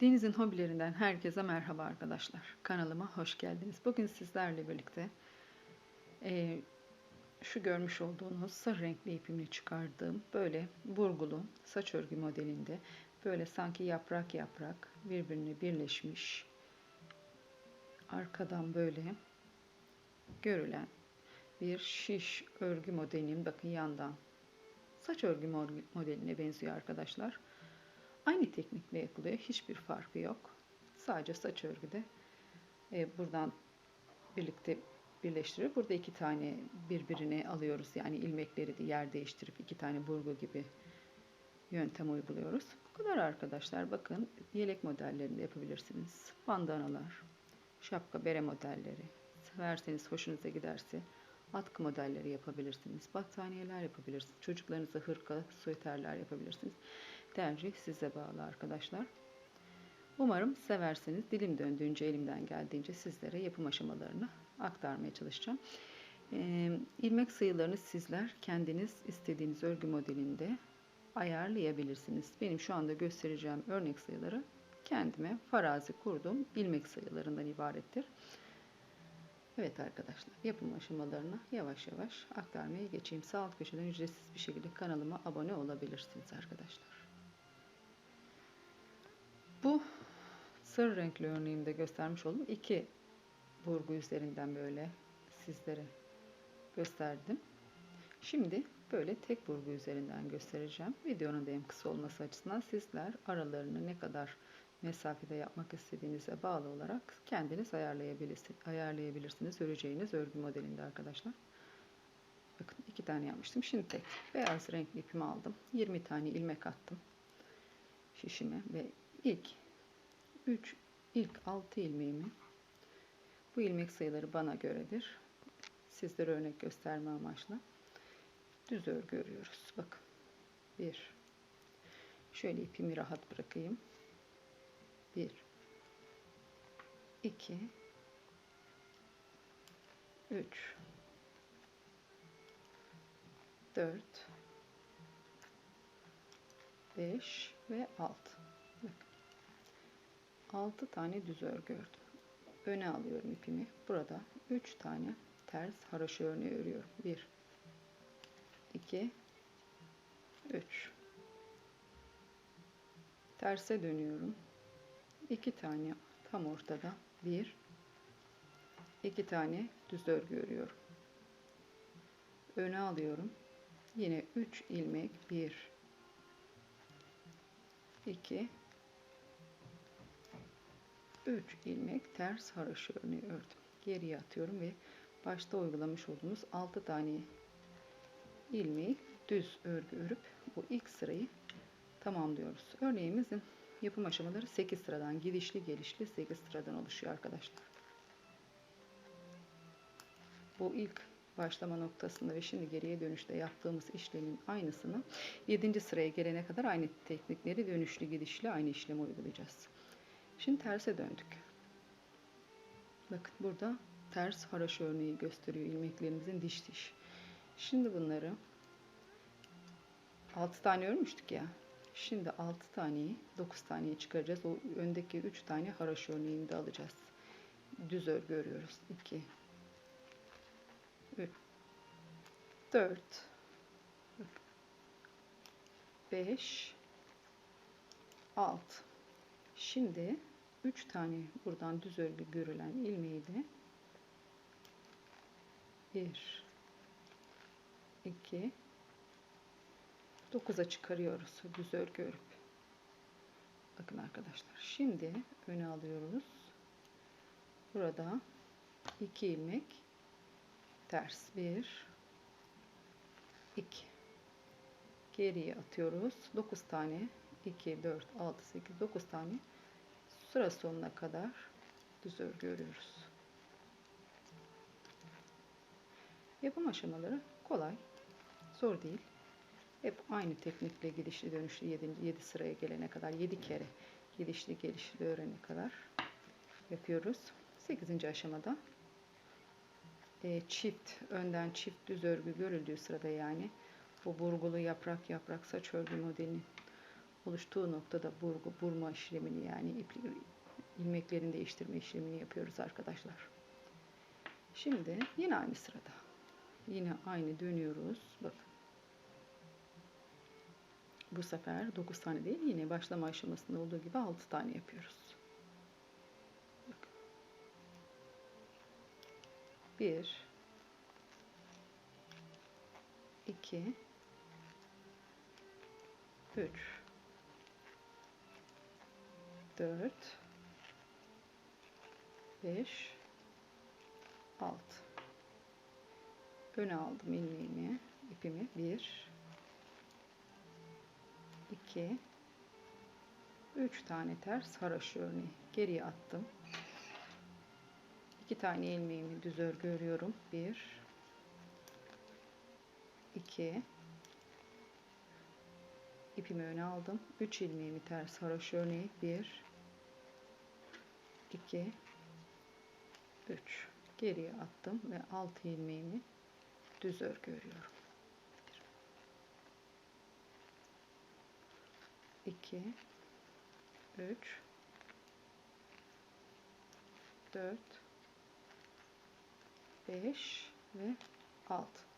Deniz'in hobilerinden herkese merhaba arkadaşlar. Kanalıma hoş geldiniz. Bugün sizlerle birlikte eee, şu görmüş olduğunuz sarı renkli ipimle çıkardığım böyle burgulu saç örgü modelinde böyle sanki yaprak yaprak birbirine birleşmiş arkadan böyle görülen bir şiş örgü modelinin bakın yandan saç örgü modeline benziyor arkadaşlar. Aynı teknikle yapılıyor. Hiçbir farkı yok. Sadece saç örgüde e, buradan birlikte birleştiriyor. Burada iki tane birbirine alıyoruz. Yani ilmekleri de yer değiştirip iki tane burgu gibi yöntem uyguluyoruz. Bu kadar arkadaşlar. Bakın yelek modellerinde yapabilirsiniz. Bandanalar, şapka, bere modelleri. Severseniz hoşunuza giderse atkı modelleri yapabilirsiniz. Battaniyeler yapabilirsiniz. Çocuklarınıza hırka, süeterler yapabilirsiniz. Tercih size bağlı arkadaşlar. Umarım seversiniz. Dilim döndüğünce, elimden geldiğince sizlere yapım aşamalarını aktarmaya çalışacağım. Ee, ilmek sayılarını sizler kendiniz istediğiniz örgü modelinde ayarlayabilirsiniz. Benim şu anda göstereceğim örnek sayıları kendime farazi kurduğum ilmek sayılarından ibarettir. Evet arkadaşlar yapım aşamalarını yavaş yavaş aktarmaya geçeyim. Sağ alt köşeden ücretsiz bir şekilde kanalıma abone olabilirsiniz arkadaşlar. Bu sarı renkli örneğimde göstermiş olduğum iki burgu üzerinden böyle sizlere gösterdim. Şimdi böyle tek burgu üzerinden göstereceğim. Videonun da en kısa olması açısından sizler aralarını ne kadar mesafede yapmak istediğinize bağlı olarak kendiniz ayarlayabilirsiniz, ayarlayabilirsiniz öreceğiniz örgü modelinde arkadaşlar. Bakın iki tane yapmıştım. Şimdi tek beyaz renkli ipimi aldım. 20 tane ilmek attım şişime ve ilk 3 ilk 6 ilmeğimi bu ilmek sayıları bana göredir. Sizlere örnek gösterme amaçlı düz örgü örüyoruz. Bakın. 1 Şöyle ipimi rahat bırakayım. 1 2 3 4 5 ve 6 Bakın. 6 tane düz örgü ördüm. Öne alıyorum ipimi. Burada 3 tane ters haroşa örneği örüyorum. 1 2 3 Terse dönüyorum. 2 tane tam ortada. 1 2 tane düz örgü örüyorum. Öne alıyorum. Yine 3 ilmek 1 2 3 ilmek ters haroşa örneği ördüm. Geriye atıyorum ve başta uygulamış olduğumuz 6 tane ilmeği düz örgü örüp bu ilk sırayı tamamlıyoruz. Örneğimizin yapım aşamaları 8 sıradan gidişli gelişli 8 sıradan oluşuyor arkadaşlar. Bu ilk başlama noktasında ve şimdi geriye dönüşte yaptığımız işlemin aynısını 7. sıraya gelene kadar aynı teknikleri dönüşlü gidişli aynı işlemi uygulayacağız. Şimdi terse döndük. Bakın burada ters haraşo örneği gösteriyor ilmeklerimizin diş diş. Şimdi bunları 6 tane örmüştük ya. Şimdi 6 taneyi 9 taneye çıkaracağız. O öndeki 3 tane haraşo örneğini de alacağız. Düz örgü örüyoruz. 2 3 4 5 6 Şimdi 3 tane buradan düz örgü görülen ilmeği de 1 2 9'a çıkarıyoruz düz örgü örüp. Bakın arkadaşlar. Şimdi öne alıyoruz. Burada 2 ilmek ters 1 2 geriye atıyoruz. 9 tane 2 4 6 8 9 tane sıra sonuna kadar düz örgü örüyoruz. Yapım aşamaları kolay. Zor değil. Hep aynı teknikle gidişli dönüşlü 7. 7 sıraya gelene kadar 7 kere gidişli gelişli öğrene kadar yapıyoruz. 8. aşamada e, çift önden çift düz örgü görüldüğü sırada yani bu burgulu yaprak yaprak saç örgü modelinin oluştuğu noktada burgu, burma işlemini yani ipli, ilmeklerin değiştirme işlemini yapıyoruz arkadaşlar. Şimdi yine aynı sırada. Yine aynı dönüyoruz. Bakın. Bu sefer 9 tane değil yine başlama aşamasında olduğu gibi 6 tane yapıyoruz. Bakın. 1 2 3 4 5 6 öne aldım ilmeğimi ipimi. 1 2 3 tane ters haraşo örneği. Geriye attım. 2 tane ilmeğimi düz örgü örüyorum. 1 2 ipimi öne aldım. 3 ilmeğimi ters haraşo örneği. 1 2 3 geriye attım ve 6 ilmeğimi düz örgü örüyorum. 2 3 4 5 ve 6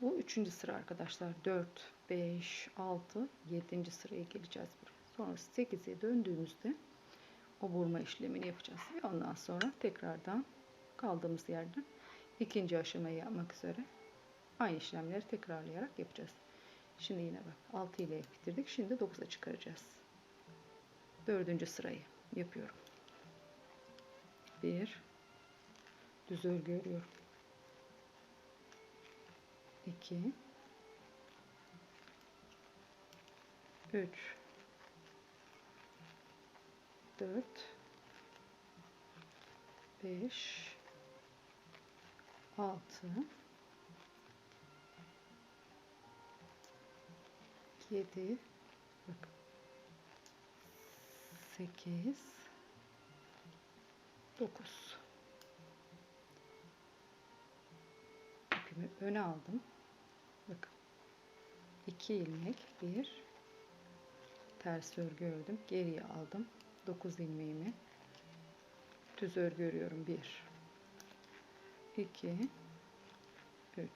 bu üçüncü sıra arkadaşlar. 4 5 6 7. sıraya geleceğiz buraya. Sonra 8'e döndüğümüzde o vurma işlemini yapacağız. Ve ondan sonra tekrardan kaldığımız yerden ikinci aşamayı yapmak üzere aynı işlemleri tekrarlayarak yapacağız. Şimdi yine bak 6 ile bitirdik. Şimdi 9'a çıkaracağız. Dördüncü sırayı yapıyorum. 1 düz örgü örüyorum 2 3 4 5 6 7 bak. 8 9 ipimi öne aldım 2 ilmek 1 ters örgü ördüm geriye aldım. 9 ilmeğimi. Düz örgü örüyorum 1 2 3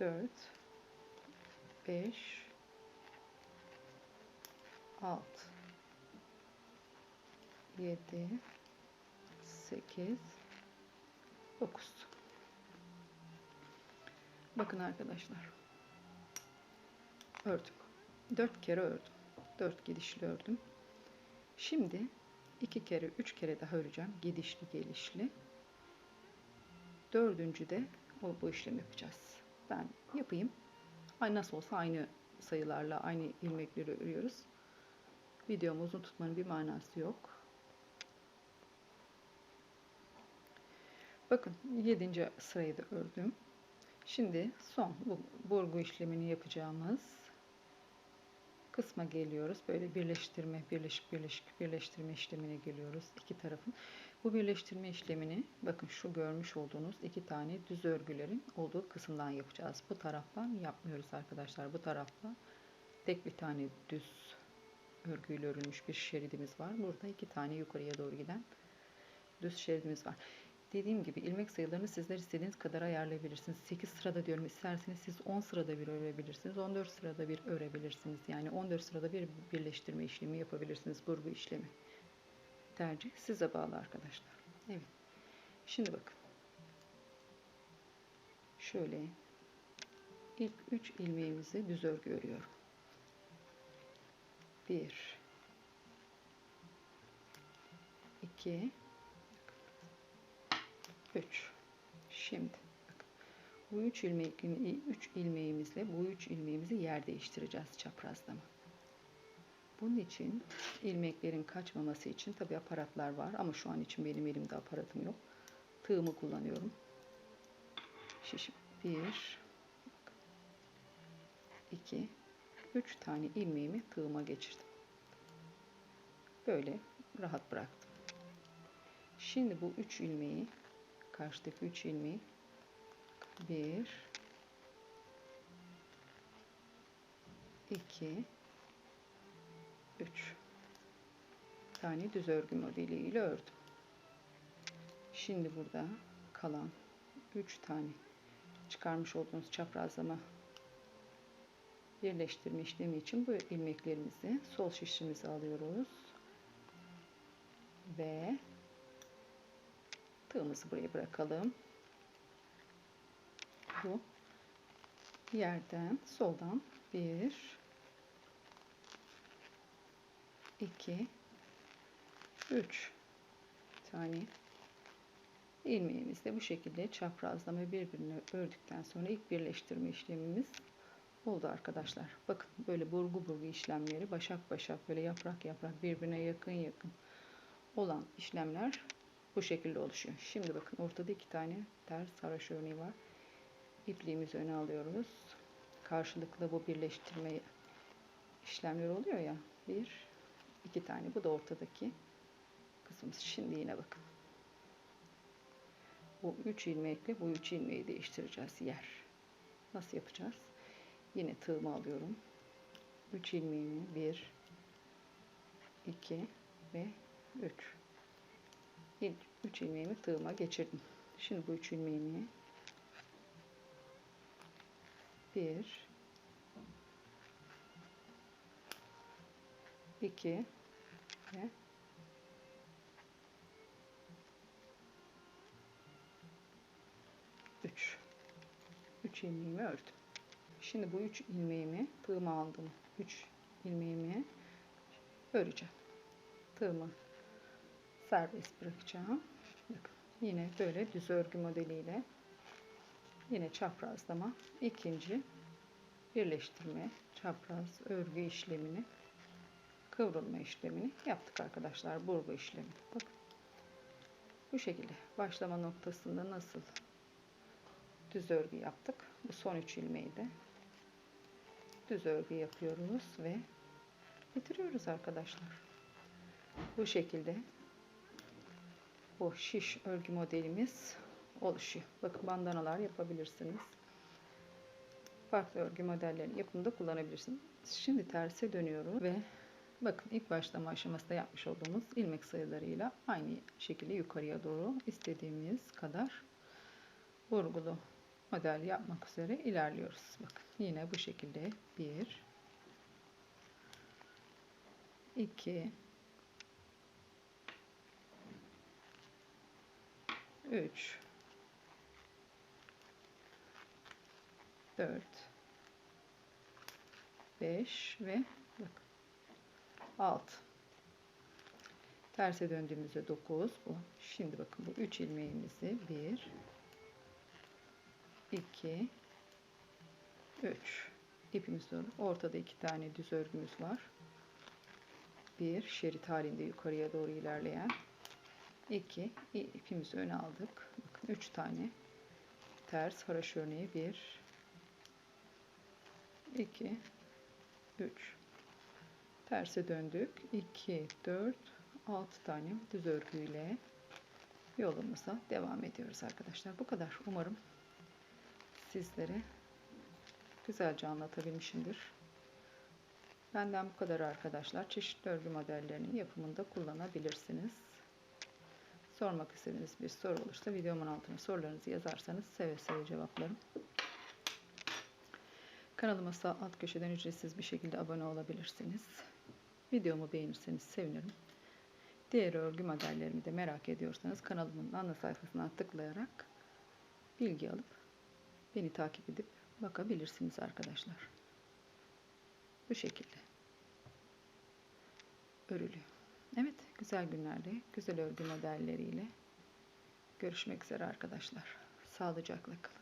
4 5 6 7 8 9 bakın arkadaşlar. Ördüm 4 kere ördüm. 4 gidişli ördüm. Şimdi 2 kere 3 kere daha öreceğim. Gidişli gelişli. Dördüncü de o bu işlemi yapacağız. Ben yapayım. Ay nasıl olsa aynı sayılarla aynı ilmekleri örüyoruz. Videomu uzun tutmanın bir manası yok. Bakın 7. sırayı da ördüm şimdi son bu burgu işlemini yapacağımız kısma geliyoruz. Böyle birleştirme, birleşik birleşik birleştirme işlemine geliyoruz. iki tarafın. Bu birleştirme işlemini bakın şu görmüş olduğunuz iki tane düz örgülerin olduğu kısımdan yapacağız. Bu taraftan yapmıyoruz arkadaşlar. Bu tarafta tek bir tane düz örgüyle örülmüş bir şeridimiz var. Burada iki tane yukarıya doğru giden düz şeridimiz var. Dediğim gibi ilmek sayılarını sizler istediğiniz kadar ayarlayabilirsiniz. 8 sırada diyorum isterseniz siz 10 sırada bir örebilirsiniz. 14 sırada bir örebilirsiniz. Yani 14 sırada bir birleştirme işlemi yapabilirsiniz. Burgu işlemi. Tercih size bağlı arkadaşlar. Evet. Şimdi bakın. Şöyle ilk 3 ilmeğimizi düz örgü örüyorum. 1 2 3 şimdi bu 3 ilmek 3 ilmeğimizle bu 3 ilmeğimizi yer değiştireceğiz çaprazlama. Bunun için ilmeklerin kaçmaması için tabi aparatlar var ama şu an için benim elimde aparatım yok. Tığımı kullanıyorum. Şişim 1 2 3 tane ilmeğimi tığıma geçirdim. Böyle rahat bıraktım. Şimdi bu 3 ilmeği karşıdaki 3 ilmeği. 1 2 3 tane düz örgü modeli ile ördüm. Şimdi burada kalan 3 tane çıkarmış olduğunuz çaprazlama birleştirme işlemi için bu ilmeklerimizi sol şişimize alıyoruz. Ve tığımızı buraya bırakalım. Bu yerden soldan bir 2 3 tane ilmeğimizle bu şekilde çaprazlama birbirine ördükten sonra ilk birleştirme işlemimiz oldu arkadaşlar. Bakın böyle burgu burgu işlemleri başak başak böyle yaprak yaprak birbirine yakın yakın olan işlemler bu şekilde oluşuyor. Şimdi bakın ortada iki tane ters haraş örneği var. İpliğimizi öne alıyoruz. Karşılıklı bu birleştirme işlemleri oluyor ya. Bir, iki tane. Bu da ortadaki kısmımız. Şimdi yine bakın. Bu üç ilmekle bu üç ilmeği değiştireceğiz yer. Nasıl yapacağız? Yine tığımı alıyorum. 3 ilmeğimi 1 2 ve 3 İlk 3 ilmeğimi tığıma geçirdim. Şimdi bu 3 ilmeğimi 1 2 ve 3 3 ilmeğimi ördüm. Şimdi bu 3 ilmeğimi tığıma aldım. 3 ilmeğimi öreceğim. Tığımı serbest bırakacağım. Bakın yine böyle düz örgü modeliyle yine çaprazlama ikinci birleştirme çapraz örgü işlemini kıvrılma işlemini yaptık arkadaşlar. Burgu işlemi. Bakın. Bu şekilde başlama noktasında nasıl düz örgü yaptık. Bu son 3 ilmeği de düz örgü yapıyoruz ve bitiriyoruz arkadaşlar. Bu şekilde bu şiş örgü modelimiz oluşuyor. Bakın bandanalar yapabilirsiniz. Farklı örgü modellerini yapımında kullanabilirsiniz. Şimdi terse dönüyorum ve bakın ilk başlama aşamasında yapmış olduğumuz ilmek sayılarıyla aynı şekilde yukarıya doğru istediğimiz kadar vurgulu model yapmak üzere ilerliyoruz. Bakın yine bu şekilde 1 2 3 4 5 ve bak 6 terse döndüğümüzde 9 bu. Şimdi bakın bu 3 ilmeğimizi 1 2 3 ipimiz doğru. Ortada iki tane düz örgümüz var. Bir şerit halinde yukarıya doğru ilerleyen 2 ipimizi öne aldık. Bakın 3 tane ters haraş örneği 1 2 3 terse döndük 2 4 6 tane düz örgüyle yolumuza devam ediyoruz arkadaşlar bu kadar umarım sizlere güzelce anlatabilmişimdir. Benden bu kadar arkadaşlar. Çeşitli örgü modellerinin yapımında kullanabilirsiniz. Sormak istediğiniz bir soru olursa videomun altına sorularınızı yazarsanız seve seve cevaplarım. Kanalıma sağ alt köşeden ücretsiz bir şekilde abone olabilirsiniz. Videomu beğenirseniz sevinirim. Diğer örgü modellerimi de merak ediyorsanız kanalımın ana sayfasına tıklayarak bilgi alıp beni takip edip bakabilirsiniz arkadaşlar. Bu şekilde örülüyor. Evet, güzel günlerde, güzel örgü modelleriyle görüşmek üzere arkadaşlar. Sağlıcakla kalın.